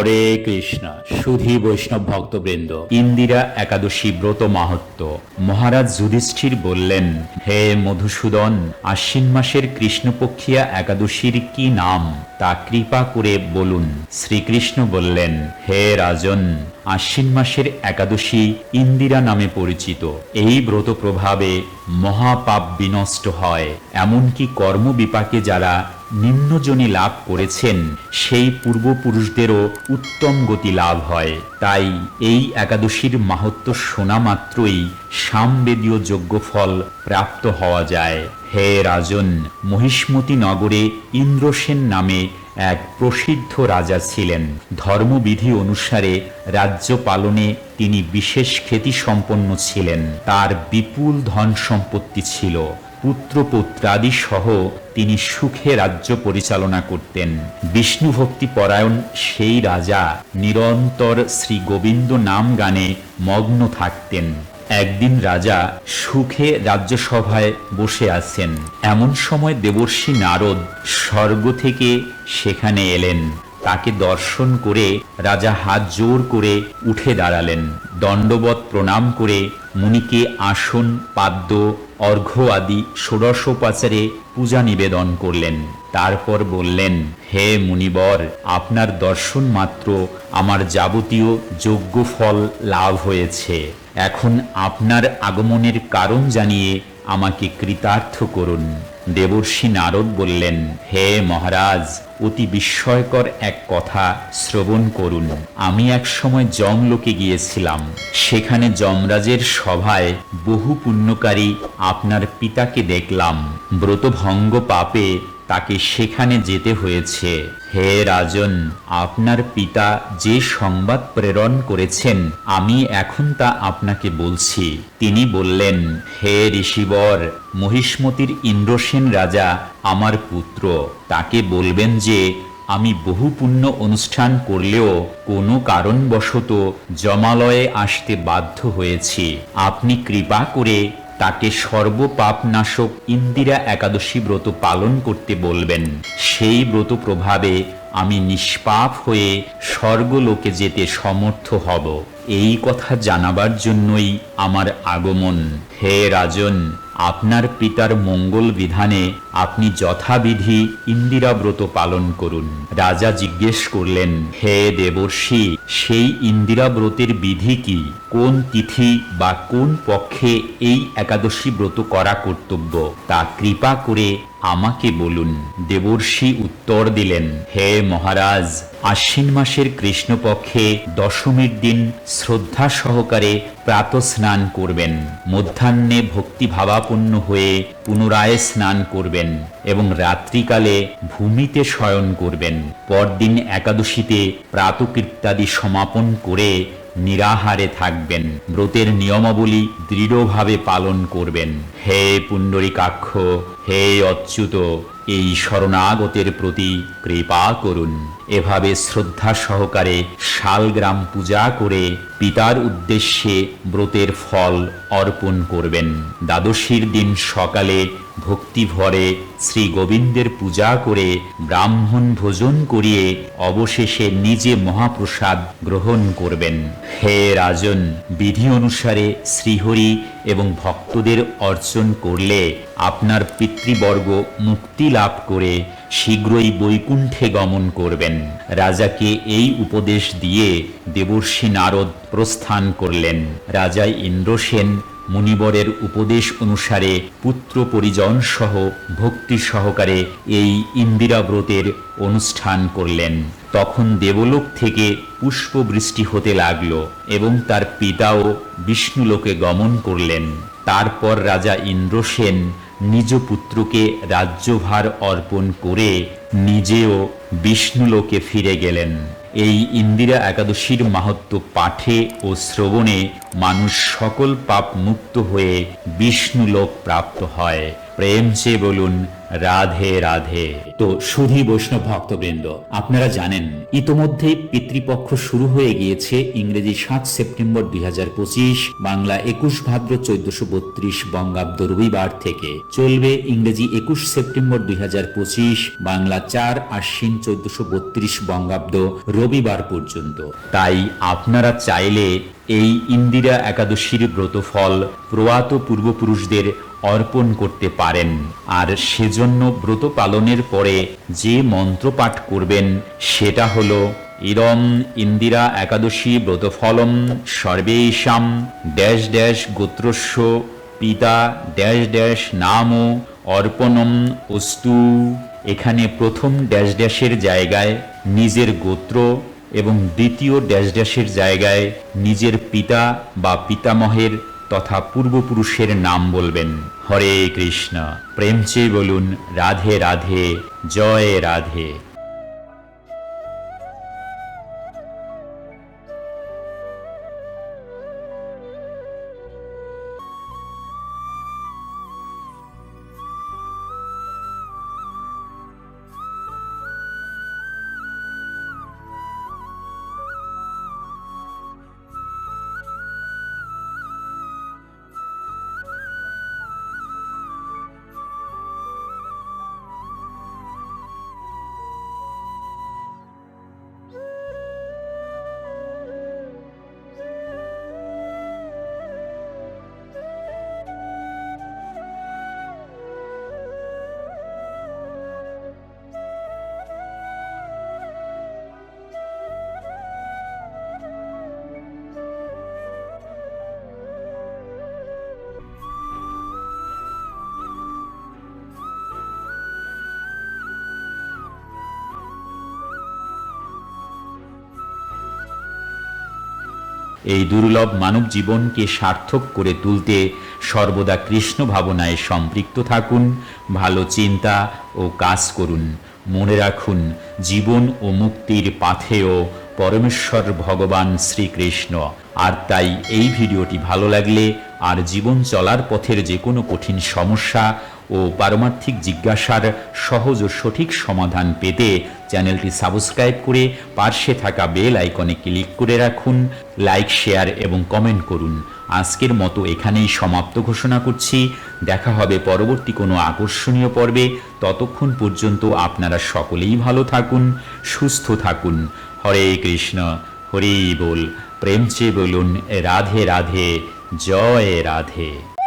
হরে কৃষ্ণ। সুধী বৈষ্ণব ভক্তবৃন্দ, ইন্দিরা একাদশী ব্রত মাহাত্ম মহারাজ যুধিষ্ঠির বললেন, হে মধুসূদন, আশ্বিন মাসের কৃষ্ণপক্ষিয়া একাদশীর কি নাম? তা কৃপা করে বলুন। শ্রীকৃষ্ণ বললেন, হে রাজন, আশ্বিন মাসের একাদশী ইন্দিরা নামে পরিচিত। এই ব্রত প্রভাবে মহাপাপ বিনষ্ট হয়। এমনকি কর্মবিপাকে যারা নিম্নজনী লাভ করেছেন, সেই পূর্বপুরুষদেরও উত্তম গতি লাভ হয়। তাই এই একাদশীর মাহাত্ম শোনা মাত্রই সামবেদীয় যজ্ঞফল প্রাপ্ত হওয়া যায়। হে রাজন, মহিষ্মতি নগরে ইন্দ্রসেন নামে এক প্রসিদ্ধ রাজা ছিলেন। ধর্মবিধি অনুসারে রাজ্য পালনে তিনি বিশেষ খ্যাতি সম্পন্ন ছিলেন। তার বিপুল ধন সম্পত্তি ছিল। পুত্রপুত্রাদি সহ তিনি সুখে রাজ্য পরিচালনা করতেন। বিষ্ণু ভক্তি পরায়ণ সেই রাজা নিরন্তর শ্রী গোবিন্দ নাম গানে মগ্ন থাকতেন। একদিন রাজা সুখে রাজ্যসভায় বসে আছেন। এমন সময় দেবর্ষী নারদ স্বর্গ থেকে সেখানে এলেন। তাকে দর্শন করে রাজা হাত জোর করে উঠে দাঁড়ালেন। দণ্ডবত প্রণাম করে মুনিকে আসন, পাদ্য, অর্ঘ্য আদি, ষোড়শোপাচারে পূজা নিবেদন করলেন। তারপর বললেন, হে মুনিবর, আপনার দর্শন মাত্র আমার যাবতীয় যোগ্য ফল লাভ হয়েছে। এখন আপনার আগমনের কারণ জানিয়ে আমাকে কৃতার্থ করুন। দেবর্ষি নারদ বললেন, হে মহারাজ, অতি বিস্ময়কর এক কথা শ্রবণ করুন। আমি এক সময় জমলোকে গিয়েছিলাম। সেখানে যমরাজের সভায় বহু পুণ্যকারী আপনার পিতাকে দেখলাম। ব্রতভঙ্গ পাপে তাকে সেখানে যেতে হয়েছে। হে রাজন, আপনার পিতা যে সংবাদ প্রেরণ করেছেন, আমি এখন তা আপনাকে বলছি। তিনি বললেন, হে ঋষিবর, মহিষ্মতির ইন্দ্রসেন রাজা আমার পুত্র, তাকে বলবেন যে, আমি বহু পুণ্য অনুষ্ঠান করলেও কোনো কারণবশত জমালয়ে আসতে বাধ্য হয়েছি। আপনি কৃপা করে তাকে সর্বপাপনাশক ইন্দিরা একাদশী ব্রত পালন করতে বলবেন। সেই ব্রত প্রভাবে আমি নিষ্পাপ হয়ে স্বর্গলোকে যেতে সমর্থ হব। এই কথা জানাবার জন্যই আমার আগমন। হে রাজন, আপনার পিতার মঙ্গল বিধানে আপনি যথাবিধি ইন্দিরা ব্রত পালন করুন। রাজা জিজ্ঞেস করলেন, হে দেবর্ষি, সেই ইন্দিরা ব্রতের বিধি কি? কোন তিথি বা কোন পক্ষে এই একাদশী ব্রত করা কর্তব্য? তা কৃপা করে আমাকে বলুন, দেবর্ষি উত্তর দিলেন, হে মহারাজ, আশ্বিন মাসের কৃষ্ণপক্ষে দশমীর দিন শ্রদ্ধা সহকারে প্রাত স্নান করবেন। মধ্যাহ্নে ভক্তিভাবাপন্ন হয়ে পুনরায় স্নান করবেন এবং রাত্রিকালে ভূমিতে শয়ন করবেন। পরদিন একাদশীতে প্রাতকৃত্যাদি সমাপন করে নিরাহারে থাকবেন। ব্রতের নিয়মাবলী দৃঢ়ভাবে পালন করবেন। হে পুণ্ডরিকাক্ষ হে অচ্যুত এই শরণাগতের প্রতি কৃপা করুন। এভাবে শ্রদ্ধা সহকারে শালগ্রাম পূজা করে পিতার উদ্দেশ্যে ব্রতের ফল অর্পণ করবেন। দ্বাদশীর দিন সকালে ভক্তি ভরে শ্রী গোবিন্দের পূজা করে ব্রাহ্মণ ভোজন করিয়ে অবশেষে নিজে মহাপ্রসাদ গ্রহণ করবেন। হে রাজন, বিধি অনুসারে শ্রীহরি এবং ভক্তদের অর্জন করলে আপনার পিতৃবর্গ মুক্তি লাভ করে শীঘ্রই বৈকুণ্ঠে গমন করবেন। রাজাকে এই উপদেশ দিয়ে দেবর্ষি নারদ প্রস্থান করলেন। রাজা ইন্দ্রসেন মুনিবরের উপদেশ অনুসারে পুত্র পরিজন সহ ভক্তি সহকারে এই ইন্দিরা ব্রতের অনুষ্ঠান করলেন। তখন দেবলোক থেকে পুষ্পবৃষ্টি হতে লাগল এবং তার পিতাও বিষ্ণুলোকে গমন করলেন। তারপর রাজা ইন্দ্রসেন নিজ পুত্রকে রাজ্যভার অর্পণ করে নিজেও বিষ্ণুলোকে ফিরে গেলেন। এই ইন্দিরা একাদশীর মাহাত্ম পাঠে ও শ্রবণে মানুষ সকল পাপ মুক্ত হয়ে বিষ্ণুলোক প্রাপ্ত হয়। প্রেম চেয়ে বলুন রাধে রাধে। তো সুধী বৈষ্ণব ভক্তবৃন্দ, আপনারা জানেন, ইতোমধ্যেই পিতৃপক্ষ শুরু হয়ে গিয়েছে ইংরেজি সাত সেপ্টেম্বর দুই বাংলা একুশ ভাদ্র চোদ্দশো বত্রিশ বঙ্গাব্দ রবিবার থেকে। চলবে ইংরেজি একুশ সেপ্টেম্বর দুই বাংলা চার আশ্বিন চোদ্দশো বত্রিশ বঙ্গাব্দ রবিবার পর্যন্ত। তাই আপনারা চাইলে এই ইন্দিরা একাদশীর ব্রতফল প্রয়াত পূর্বপুরুষদের অর্পণ করতে পারেন। আর সেজন্য ব্রত পালনের পরে যে মন্ত্র পাঠ করবেন, সেটা হলো ইরম ইন্দিরা একাদশী ব্রতফলম সর্বেশাম ড্যাশ ড্যাশ গোত্রস্য পিতা ড্যাশ ড্যাশ নাম অর্পণম অস্তু। এখানে প্রথম ড্যাশ ড্যাশের জায়গায় নিজের গোত্র এবং দ্বিতীয় ড্যাশ ড্যাশের জায়গায় নিজের পিতা বা পিতামহের তথা পূর্বপুরুষের নাম বলবেন হরে কৃষ্ণ। প্রেম চেয়ে বলুন রাধে রাধে জয় রাধে। এই দুর্লভ মানব জীবনকে সার্থক করে তুলতে সর্বদা কৃষ্ণ ভাবনায় সম্পৃক্ত থাকুন, ভালো চিন্তা ও কাজ করুন, মনে রাখুন জীবন ও মুক্তির পাথেও পরমেশ্বর ভগবান শ্রীকৃষ্ণ। আর তাই এই ভিডিওটি ভালো লাগলে আর জীবন চলার পথের যে কোনো কঠিন সমস্যা ও পারমার্থিক জিজ্ঞাসার সহজ ও সঠিক সমাধান পেতে চ্যানেলটি সাবস্ক্রাইব করে পার্শ্বে থাকা বেল আইকনে ক্লিক করে রাখুন, লাইক, শেয়ার এবং কমেন্ট করুন। আজকের মতো এখানেই সমাপ্ত ঘোষণা করছি। দেখা হবে পরবর্তী কোনো আকর্ষণীয় পর্বে। ততক্ষণ পর্যন্ত আপনারা সকলেই ভালো থাকুন, সুস্থ থাকুন। হরে কৃষ্ণ, হরি বল। প্রেম চেয়ে বলুন, রাধে রাধে। জয় রাধে।